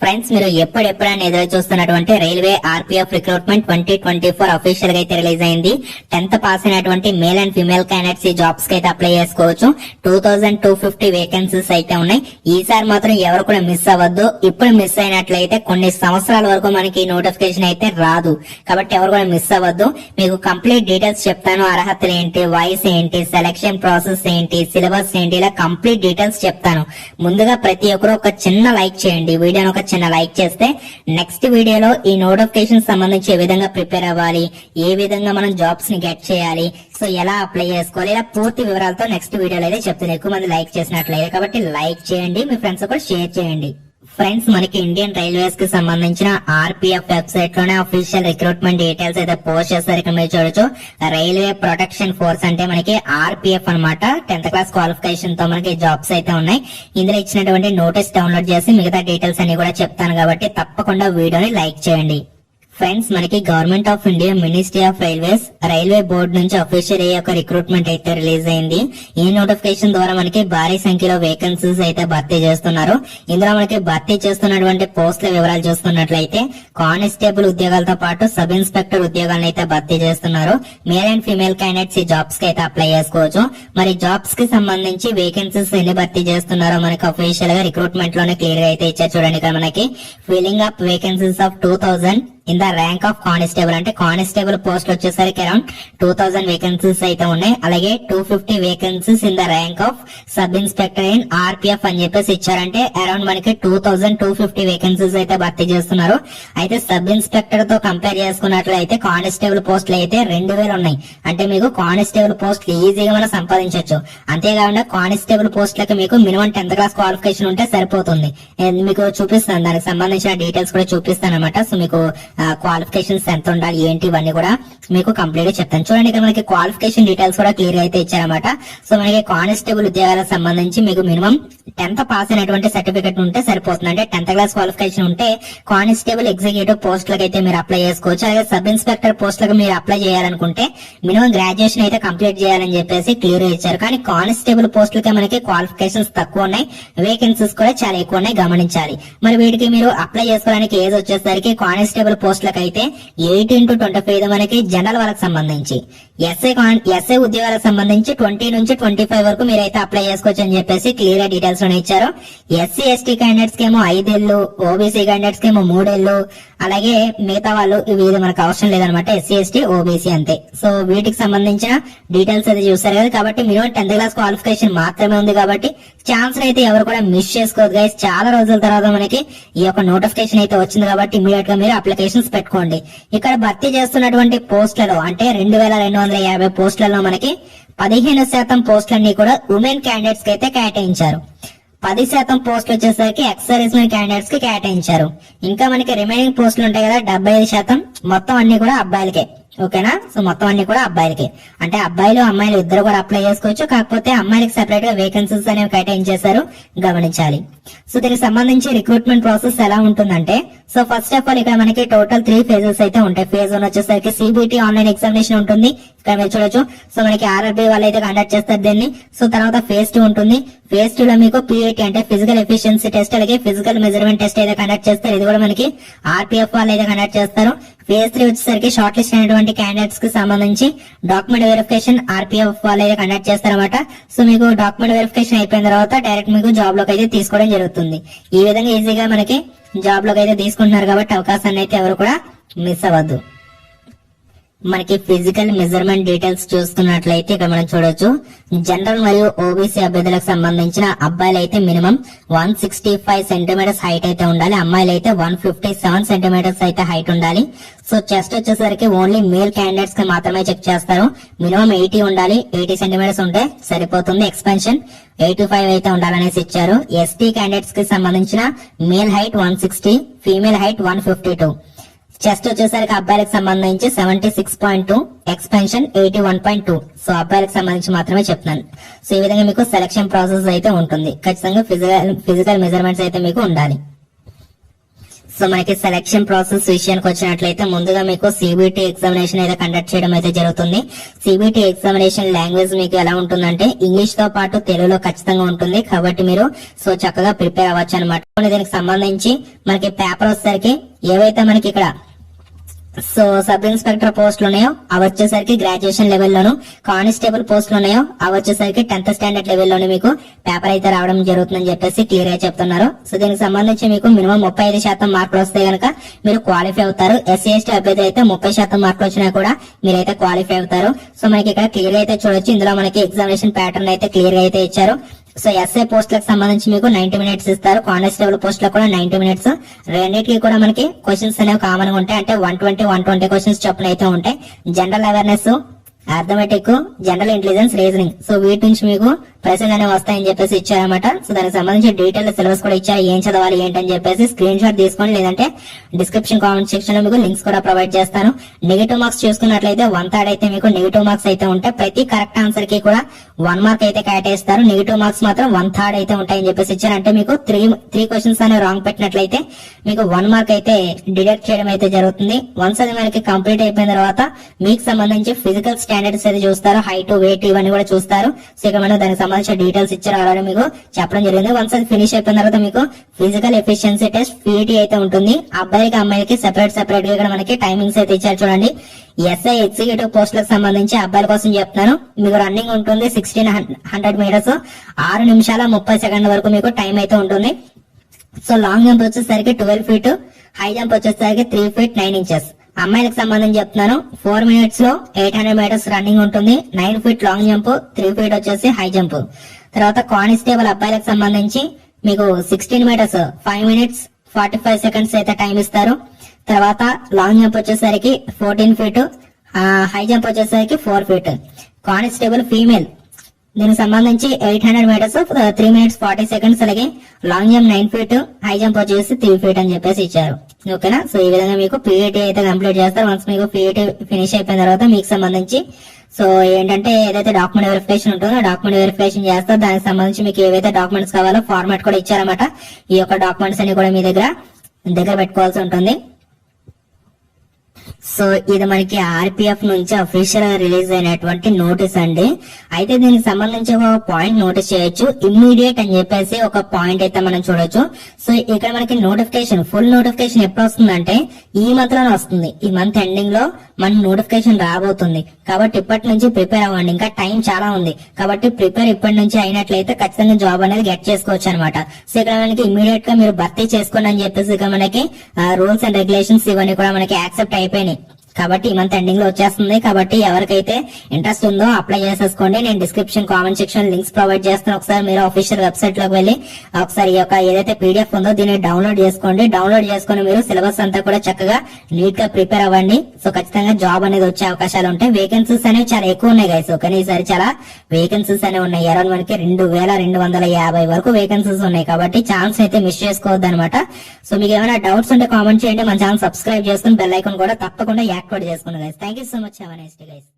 Friends మీరు ఎప్పుడెప్పుడని ఎదురు చూస్తున్నటువంటి railway RPF recruitment twenty twenty four అఫీషియల్గా అయితే రిలీజ్ అయింది. టెన్త్ పాస్ అయినటువంటి మేల్ అండ్ ఫిమేల్ క్యాండిడేట్స్ ఈ జాబ్స్కి అయితే అప్లై చేసుకోవచ్చు. Two thousand two fifty vacancies అయితే ఉన్నాయి. ఈసారి మాత్రం ఎవరు కూడా మిస్ అవ్వద్దు. ఇప్పుడు మిస్ అయినట్లయితే కొన్ని సంవత్సరాల వరకు మనకి నోటిఫికేషన్ అయితే రాదు. కాబట్టి ఎవరు కూడా మిస్ అవ్వద్దు. మీకు కంప్లీట్ డీటెయిల్స్ చెప్తాను. అర్హతలు ఏంటి? వాయిస్ ఏంటి? సెలక్షన్ ప్రాసెస్ ఏంటి? సిలబస్ ఏంటి? ఇలా కంప్లీట్ డీటెయిల్స్ చెప్తాను. ముందుగా ప్రతి ఒక్కరు ఒక చిన్న లైక్ చేయండి. వీడియోని ఒక చిన్న లైక్ చేస్తే నెక్స్ట్ వీడియోలో ఈ నోటిఫికేషన్ సంబంధించి ఏ విధంగా ప్రిపేర్ అవ్వాలి ఏ విధంగా మనం జాబ్స్ని గెట్ చేయాలి సో ఎలా అప్లై చేసుకోవాలి ఇలా పూర్తి వివరాలతో నెక్స్ట్ వీడియోలో అయితే చెప్తాను ఎక్కువ మంది లైక్ చేసినట్లయితే కాబట్టి లైక్ చేయండి మీ ఫ్రెండ్స్ కూడా షేర్ చేయండి. ఫ్రెండ్స్ మనకి ఇండియన్ రైల్వేస్కి సంబంధించిన ఆర్పిఎఫ్ వెబ్సైట్లోనే అఫీషియల్ రిక్రూట్మెంట్ డీటెయిల్స్ అయితే పోస్ట్ చేస్తారు ఇక్కడ మీరు చూడొచ్చు. రైల్వే ప్రొటెక్షన్ ఫోర్స్ అంటే మనకి ఆర్పిఎఫ్ అన్నమాట. టెన్త్ క్లాస్ క్వాలిఫికేషన్తో మనకి జాబ్స్ అయితే ఉన్నాయి. ఇందులో ఇచ్చినటువంటి నోటీస్ డౌన్లోడ్ చేసి మిగతా డీటెయిల్స్ అన్ని కూడా చెప్తాను కాబట్టి తప్పకుండా వీడియోని లైక్ చేయండి. ఫ్రెండ్స్ మనకి government of India ministry of railways railway board నుంచి అఫీషియల్ అయ్యే ఒక రిక్రూట్మెంట్ అయితే రిలీజ్ అయింది. ఈ నోటిఫికేషన్ ద్వారా మనకి భారీ సంఖ్యలో వేకెన్సీస్ అయితే భర్తీ చేస్తున్నారు. ఇందులో మనకి భర్తీ చేస్తున్నటువంటి పోస్టుల వివరాలు చూసుకున్నట్లయితే కానిస్టేబుల్ ఉద్యోగాలతో పాటు సబ్ ఇన్స్పెక్టర్ ఉద్యోగాలను అయితే భర్తీ చేస్తున్నారు. మేల్ అండ్ ఫీమేల్ క్యాండిడేట్స్ ఈ జాబ్స్కి అయితే అప్లై చేసుకోవచ్చు. మరి జాబ్స్కి సంబంధించి వేకెన్సీస్ ఎన్ని భర్తీ చేస్తున్నారో మనకి అఫీషియల్గా రిక్రూట్మెంట్లోనే క్లియర్గా అయితే ఇచ్చారు చూడండి ఇక్కడ మనకి. Filling up vacancies of two thousand in the rank of constable అంటే కానిస్టేబుల్ పోస్ట్ వచ్చేసరికి అరౌండ్ టూ థౌసండ్ వేకెన్సీస్ అయితే ఉన్నాయి. అలాగే two fifty vacancies in the rank of sub inspector in RPF అని చెప్పేసి ఇచ్చారంటే అరౌండ్ మనకి two thousand two fifty vacancies అయితే భర్తీ చేస్తున్నారు. అయితే సబ్ ఇన్స్పెక్టర్తో కంపేర్ చేసుకున్నట్లయితే కానిస్టేబుల్ పోస్టులు అయితే రెండు వేలు ఉన్నాయి. అంటే మీకు కానిస్టేబుల్ పోస్టులు ఈజీగా మనం సంపాదించవచ్చు అంతేకాకుండా కానిస్టేబుల్ పోస్టులకు మీకు మినిమం టెన్త్ క్లాస్ క్వాలిఫికేషన్ ఉంటే సరిపోతుంది. మీకు చూపిస్తాను. దానికి సంబంధించిన డీటెయిల్స్ కూడా చూపిస్తాను అనమాట సో మీకు క్వాలిఫికేషన్స్ ఎంత ఉండాలి ఏంటి ఇవన్నీ కూడా మీకు కంప్లీట్గా చెప్తాను. చూడండి ఇక్కడ మనకి క్వాలిఫికేషన్ డీటెయిల్స్ కూడా క్లియర్ అయితే ఇచ్చారన్నమాట. సో మనకి కానిస్టేబుల్ ఉద్యోగాలకు సంబంధించి మీకు మినిమం టెన్త్ పాస్ అయినటువంటి సర్టిఫికెట్ ఉంటే సరిపోతుంది. అంటే టెన్త్ క్లాస్ క్వాలిఫికేషన్ ఉంటే కానిస్టేబుల్ ఎగ్జిక్యూటివ్ పోస్టులకు అయితే మీరు అప్లై చేసుకోవచ్చు. అలాగే సబ్ ఇన్స్పెక్టర్ పోస్టులకు మీరు అప్లై చేయాలనుకుంటే మినిమం గ్రాడ్యుయేషన్ అయితే కంప్లీట్ చేయాలని చెప్పేసి క్లియర్ ఇచ్చారు. కానీ కానిస్టేబుల్ పోస్టులకే మనకి క్వాలిఫికేషన్స్ తక్కువ ఉన్నాయి. వేకెన్సీస్ కూడా చాలా ఎక్కువ ఉన్నాయి. గమనించాలి. మరి వీటికి మీరు అప్లై చేసుకోవడానికి ఏజ్ వచ్చేసరికి కానిస్టేబుల్ పోస్టులకు అయితే ఎయిటీన్ టు ట్వంటీ ఫైవ్ మనకి జనరల్ వాళ్ళకి సంబంధించి. ఎస్ఐ ఎస్ఐ ఉద్యోగాలకు సంబంధించి ట్వంటీ నుంచి ట్వంటీ ఫైవ్ వరకు మీరైతే అప్లై చేసుకోవచ్చు అని చెప్పేసి క్లియర్గా డీటెయిల్స్ ఇచ్చారు. ఎస్సీ ఎస్టీ క్యాండిడేట్స్కి ఏమో ఐదేళ్ళు ఓబీసీ క్యాండిడేట్స్కి ఏమో మూడేళ్ళు అలాగే మిగతా వాళ్ళు ఇవి ఇది మనకు అవసరం లేదనమాట ఎస్సీ ఎస్టీ ఓబీసీ అంతే. సో వీటికి సంబంధించిన డీటెయిల్స్ అయితే చూస్తారు కదా కాబట్టి మినిమం టెన్త్ క్లాస్ క్వాలిఫికేషన్ మాత్రమే ఉంది కాబట్టి ఛాన్స్ అయితే ఎవరు కూడా మిస్ చేసుకోవద్దు గైస్ చాలా రోజుల తర్వాత మనకి ఈ యొక్క నోటిఫికేషన్ అయితే వచ్చింది కాబట్టి ఇమీడియట్గా మీరు అప్లికేషన్స్ పెట్టుకోండి. ఇక్కడ భర్తీ చేస్తున్నటువంటి పోస్టులలో అంటే రెండు వేల రెండు వందల యాభై పోస్టులలో మనకి పదిహేను శాతం పోస్టులన్నీ కూడా ఉమెన్ క్యాండిడేట్స్కి అయితే కేటాయించారు. పది శాతం పోస్టులు వచ్చేసరికి ఎక్స్ క్యాండిడేట్స్కి కేటాయించారు. ఇంకా మనకి రిమైనింగ్ పోస్టులు ఉంటాయి కదా డెబ్బై ఐదు శాతం. మొత్తం అన్ని కూడా అబ్బాయిలకే. ఓకేనా? సో మొత్తం అన్ని కూడా అబ్బాయిలకి. అంటే అబ్బాయిలు అమ్మాయిలు ఇద్దరు కూడా అప్లై చేసుకోవచ్చు. కాకపోతే అమ్మాయిలకి సెపరేట్గా వేకెన్సీస్ అనేవి కేటాయించేశారు. గమనించాలి. సో దీనికి సంబంధించి రిక్రూట్మెంట్ ప్రాసెస్ ఎలా ఉంటుందంటే సో ఫస్ట్ ఆఫ్ ఆల్ ఇక్కడ మనకి టోటల్ త్రీ ఫేజెస్ అయితే ఉంటాయి. ఫేజ్ వన్ వచ్చేసరికి సిబిటి ఆన్లైన్ ఎగ్జామినేషన్ ఉంటుంది. ఇక్కడ మీరు చూడొచ్చు. సో మనకి ఆర్ఆర్బి వాళ్ళు అయితే కండక్ట్ చేస్తారు దీన్ని. సో తర్వాత ఫేజ్ టూ ఉంటుంది. ఫేజ్ టూ లో మీకు పిఐటి అంటే ఫిజికల్ ఎఫిషియన్సీ టెస్ట్ అలాగే ఫిజికల్ మెజర్మెంట్ టెస్ట్ అయితే కండక్ట్ చేస్తారు. ఇది కూడా మనకి ఆర్పిఎఫ్ వాళ్ళు అయితే కండక్ట్ చేస్తారు. ఫేజ్ త్రీ వచ్చేసరికి షార్ట్ లిస్ట్ అయినటువంటి క్యాండిడేట్స్కి సంబంధించి డాక్యుమెంట్ వెరిఫికేషన్ ఆర్పీఎఫ్ వాళ్ళు అయితే కండక్ట్ చేస్తారన్నమాట. సో మీకు డాక్యుమెంట్ వెరిఫికేషన్ అయిపోయిన తర్వాత డైరెక్ట్ మీకు జాబ్లోకి అయితే తీసుకోవడం జరుగుతుంది. ఈ విధంగా ఈజీగా మనకి జాబ్లోకి అయితే తీసుకుంటున్నారు కాబట్టి అవకాశాన్ని అయితే ఎవరు కూడా మిస్ అవ్వద్దు. మనకి ఫిజికల్ మెజర్మెంట్ డీటెయిల్స్ చూసుకున్నట్లయితే ఇక్కడ మనం చూడొచ్చు. జనరల్ మరియు ఓబీసీ అభ్యర్థులకు సంబంధించిన అబ్బాయిలు అయితే minimum one sixty five centimetres height అయితే ఉండాలి. అమ్మాయిలు అయితే వన్ ఫిఫ్టీ సెవెన్ సెంటీమీటర్స్ అయితే హైట్ ఉండాలి. సో చెస్ట్ వచ్చేసరికి ఓన్లీ మేల్ క్యాండిడేట్స్కి మాత్రమే చెక్ చేస్తారు. మినిమం ఎయిటీ ఉండాలి. ఎయిటీ సెంటీమీటర్స్ ఉంటే సరిపోతుంది ఎక్స్పెన్షన్ ఎయిటీ ఫైవ్ అయితే ఉండాలనేసి ఇచ్చారు. ఎస్టీ క్యాండిడేట్స్కి సంబంధించిన male height one sixty female height one fifty two chest వచ్చేసరికి అబ్బాయిలకు సంబంధించి seventy six point two expansion eighty one point two so అబ్బాయిలకు సంబంధించి మాత్రమే చెప్తున్నాను. సో ఈ విధంగా మీకు సెలక్షన్ ప్రాసెస్ అయితే ఉంటుంది. ఖచ్చితంగా ఫిజికల్ ఫిజికల్ మెజర్మెంట్స్ అయితే మీకు ఉండాలి. సో మనకి సెలక్షన్ ప్రాసెస్ విషయానికి వచ్చినట్లయితే ముందుగా మీకు సిబిటి ఎగ్జామినేషన్ అయితే కండక్ట్ చేయడం అయితే జరుగుతుంది. సిబిటి ఎగ్జామినేషన్ లాంగ్వేజ్ మీకు ఎలా ఉంటుందంటే ఇంగ్లీష్తో పాటు తెలుగులో ఖచ్చితంగా ఉంటుంది. కాబట్టి మీరు సో చక్కగా ప్రిపేర్ అవ్వచ్చు అనమాట దీనికి సంబంధించి మనకి పేపర్ వచ్చేసరికి ఏవైతే మనకి ఇక్కడ సో సబ్ ఇన్స్పెక్టర్ పోస్టులు ఉన్నాయో అవి వచ్చేసరికి గ్రాడ్యుయేషన్ లెవెల్లోను కానిస్టేబుల్ పోస్టులు ఉన్నాయో అవి వచ్చేసరికి టెన్త్ స్టాండర్డ్ లెవెల్లోనే మీకు పేపర్ అయితే రావడం జరుగుతుందని చెప్పేసి క్లియర్గా చెప్తున్నారు. సో దీనికి సంబంధించి మీకు మినిమం ముప్పై ఐదు శాతం మార్కులు వస్తే గనక మీరు క్వాలిఫై అవుతారు. ఎస్సీ ఎస్టీ అభ్యర్థి అయితే ముప్పై శాతం మార్కులు వచ్చినా కూడా మీరైతే క్వాలిఫై అవుతారు. సో మనకి ఇక్కడ క్లియర్ అయితే చూడొచ్చు. ఇందులో మనకి ఎగ్జామినేషన్ ప్యాటర్న్ అయితే క్లియర్గా అయితే ఇచ్చారు. సో ఎస్ఐ పోస్టులకు సంబంధించి మీకు నైన్టీ మినిట్స్ ఇస్తారు. కానిస్టేబుల్ పోస్టులకు కూడా నైన్టీ మినిట్స్ రెండింటికి కూడా మనకి క్వశ్చన్స్ అనేవి కామన్గా ఉంటాయి. అంటే one twenty one twenty questions చొప్పున అయితే ఉంటాయి. General awareness arithmetic general intelligence reasoning so వీటి నుంచి మీకు ప్రశ్నలు అనేవి వస్తాయని చెప్పేసి ఇచ్చారన్నమాట. సో దానికి సంబంధించి డీటెయిల్ సిలబస్ కూడా ఇచ్చారు. ఏం చదవాలి ఏంటని చెప్పేసి స్క్రీన్ షాట్ తీసుకోండి. లేదంటే డిస్క్రిప్షన్ కామెంట్ సెక్షన్లో మీకు లింక్స్ కూడా ప్రొవైడ్ చేస్తాను. నెగిటివ్ మార్క్స్ చూసుకున్నట్లయితే వన్ థర్డ్ అయితే మీకు నెగిటివ్ మార్క్స్ అయితే ఉంటాయి. ప్రతి కరెక్ట్ ఆన్సర్కి కూడా వన్ మార్క్ అయితే కేటాయిస్తారు. నెగిటివ్ మార్క్స్ మాత్రం వన్ థర్డ్ అయితే ఉంటాయని చెప్పేసి ఇచ్చారు. అంటే మీకు త్రీ త్రీ క్వశ్చన్స్ అనేవి రాంగ్ పెట్టినట్లయితే మీకు వన్ మార్క్ అయితే డిడక్ట్ చేయడం అయితే జరుగుతుంది. వన్స్ అది మనకి కంప్లీట్ అయిపోయిన తర్వాత మీకు సంబంధించి ఫిజికల్ స్టాండర్డ్స్ అయితే చూస్తారు. హైట్ వెయిట్ ఇవన్నీ కూడా చూస్తారు. సో ఇక మనం దానికి సంబంధించిన డీటెయిల్స్ ఇచ్చారు అలాగే మీకు చెప్పడం జరిగింది. వన్స్ అది ఫినిష్ అయిపోయిన తర్వాత మీకు ఫిజికల్ ఎఫిషియన్సీ టెస్ట్ పీఈటీ అయితే ఉంటుంది. అబ్బాయికి అమ్మాయికి సెపరేట్ సెపరేట్గా ఇక్కడ మనకి టైమింగ్స్ అయితే ఇచ్చారు చూడండి. ఎస్ఐ ఎగ్జిక్యూటివ్ పోస్టులకు సంబంధించి అబ్బాయిల కోసం చెప్తున్నాను. మీకు రన్నింగ్ ఉంటుంది సిక్స్టీన్ హండ్రెడ్ మీటర్స్ ఆరు నిమిషాల ముప్పై సెకండ్ వరకు మీకు టైం అయితే ఉంటుంది. సో లాంగ్ జంప్ వచ్చేసరికి ట్వెల్వ్ ఫీట్ హై జంప్ వచ్చేసరికి త్రీ ఫీట్ నైన్ ఇంచెస్ అమ్మాయిలకు సంబంధించి చెప్తున్నాను. ఫోర్ మినిట్స్లో ఎయిట్ హండ్రెడ్ మీటర్స్ రన్నింగ్ ఉంటుంది. Nine feet long jump three feet వచ్చేసి హై జంప్ తర్వాత కానిస్టేబుల్ అబ్బాయిలకు సంబంధించి మీకు sixteen metres five minutes forty five seconds అయితే టైం ఇస్తారు. తర్వాత లాంగ్ జంప్ వచ్చేసరికి ఫోర్టీన్ ఫీట్ హై జంప్ వచ్చేసరికి ఫోర్ ఫీట్ కానిస్టేబుల్ ఫీమేల్ దీనికి సంబంధించి eight hundred metres three minutes forty seconds అలాగే long jump nine feet high jump వచ్చేసి three feet అని చెప్పేసి ఇచ్చారు. ఓకేనా? సో ఈ విధంగా మీకు పీఈటీ అయితే కంప్లీట్ చేస్తారు. వన్స్ మీకు పీఈటీ ఫినిష్ అయిపోయిన తర్వాత మీకు సంబంధించి సో ఏంటంటే ఏదైతే డాక్యుమెంట్ వెరిఫికేషన్ ఉంటుందో డాక్యుమెంట్ వెరిఫికేషన్ చేస్తారు దానికి సంబంధించి మీకు ఏవైతే డాక్యుమెంట్స్ కావాలో ఫార్మాట్ కూడా ఇచ్చారన్నమాట ఈ యొక్క డాక్యుమెంట్స్ అన్ని కూడా మీ దగ్గర దగ్గర పెట్టుకోవాల్సి ఉంటుంది. సో ఇది మనకి ఆర్పిఎఫ్ నుంచి అఫీషియల్గా రిలీజ్ అయినటువంటి నోటీస్ అండి. అయితే దీనికి సంబంధించి ఒక పాయింట్ నోటీస్ చేయొచ్చు. ఇమ్మీడియట్ అని చెప్పేసి ఒక పాయింట్ అయితే మనం చూడొచ్చు. సో ఇక్కడ మనకి నోటిఫికేషన్ ఫుల్ నోటిఫికేషన్ ఎప్పుడు వస్తుందంటే ఈ మంత్లోనే వస్తుంది. ఈ మంత్ ఎండింగ్లో మనకి నోటిఫికేషన్ రాబోతుంది. కాబట్టి ఇప్పటి నుంచి ప్రిపేర్ అవ్వండి. ఇంకా టైం చాలా ఉంది. కాబట్టి ప్రిపేర్ ఇప్పటి నుంచి అయినట్లయితే ఖచ్చితంగా జాబ్ అనేది గెట్ చేసుకోవచ్చు అనమాట సో ఇక్కడ మనకి ఇమీడియట్గా మీరు భర్తీ చేసుకోండి అని చెప్పేసి ఇక మనకి రూల్స్ అండ్ రెగ్యులేషన్స్ ఇవన్నీ కూడా మనకి యాక్సెప్ట్ panic కాబట్టి ఈ మంత్ ఎండింగ్లో వచ్చేస్తుంది. కాబట్టి ఎవరికైతే ఇంట్రెస్ట్ ఉందో అప్లై చేసేసుకోండి. నేను description comment section links provide చేస్తాను. ఒకసారి మీరు అఫీషియల్ వెబ్సైట్లోకి వెళ్ళి ఒకసారి ఈ యొక్క ఏదైతే పీడిఎఫ్ ఉందో దీన్ని డౌన్లోడ్ చేసుకోండి. డౌన్లోడ్ చేసుకుని మీరు సిలబస్ అంతా కూడా చక్కగా నీట్గా ప్రిపేర్ అవ్వండి. సో ఖచ్చితంగా జాబ్ అనేది వచ్చే అవకాశాలు ఉంటాయి. వేకెన్సీస్ అనేవి చాలా ఎక్కువ ఉన్నాయి గైస్ కానీ ఈసారి చాలా వేకెన్సీస్ అనేవి ఉన్నాయి. అరౌండ్ మనకి రెండు వేల రెండు వందల యాభై వరకు వేకెన్సీస్ ఉన్నాయి. కాబట్టి ఛాన్స్ అయితే మిస్ చేసుకోవద్దు అనమాట సో మీకు ఏమైనా డౌట్స్ ఉంటే కామెంట్ చేయండి. మన ఛానల్ సబ్స్క్రైబ్ చేసుకుని బెల్ ఐకాన్ కూడా తప్పకుండా యాక్టివేట్ చేసుకున్నాను guys thank you so much have nice day guys